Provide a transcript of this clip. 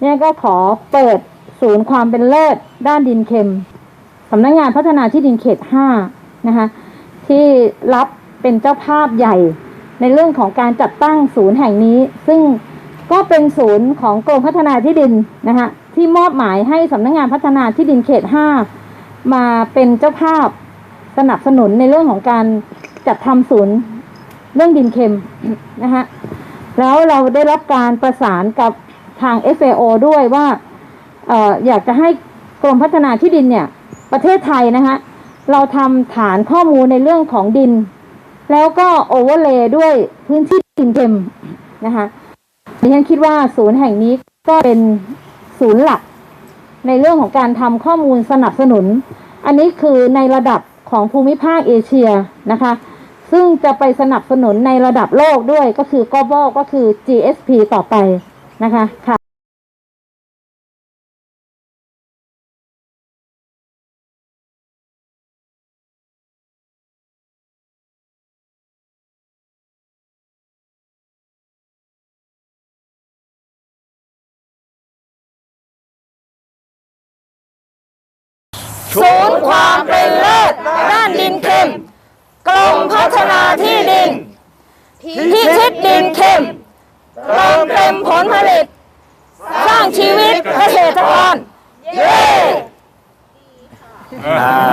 เนี่ยก็ขอเปิดศูนย์ความเป็นเลิศด้านดินเค็มสำนักงานพัฒนาที่ดินเขตห้านะคะที่รับเป็นเจ้าภาพใหญ่ในเรื่องของการจัดตั้งศูนย์แห่งนี้ ซึ่งก็เป็นศูนย์ของกรมพัฒนาที่ดินนะคะที่มอบหมายให้สำนักงานพัฒนาที่ดินเขตห้ามาเป็นเจ้าภาพสนับสนุนในเรื่องของการจัดทำศูนย์เรื่องดินเค็มนะคะแล้วเราได้รับการประสานกับ ทาง FAO ด้วยว่าอออยากจะให้กรมพัฒนาที่ดินเนี่ย ประเทศไทยนะคะเราทำฐานข้อมูลในเรื่องของดิน แล้วก็โอเวอร์เลย์ด้วยพื้นที่ดินเค็มนะคะดิฉันคิดว่าศูนย์แห่งนี้ก็เป็นศูนย์หลัก ในเรื่องของการทำข้อมูลสนับสนุน อันนี้คือในระดับของภูมิภาคเอเชียนะคะ ซึ่งจะไปสนับสนุนในระดับโลกด้วยก็คือ global ก็คือ GSP ต่อไป นะคะค่ะศูนย์ความเป็นเลิศด้านดินเค็ม กรมพัฒนาที่ดินพิชิต มผลผลิต สร้างชีวิตเกษตรกร เย้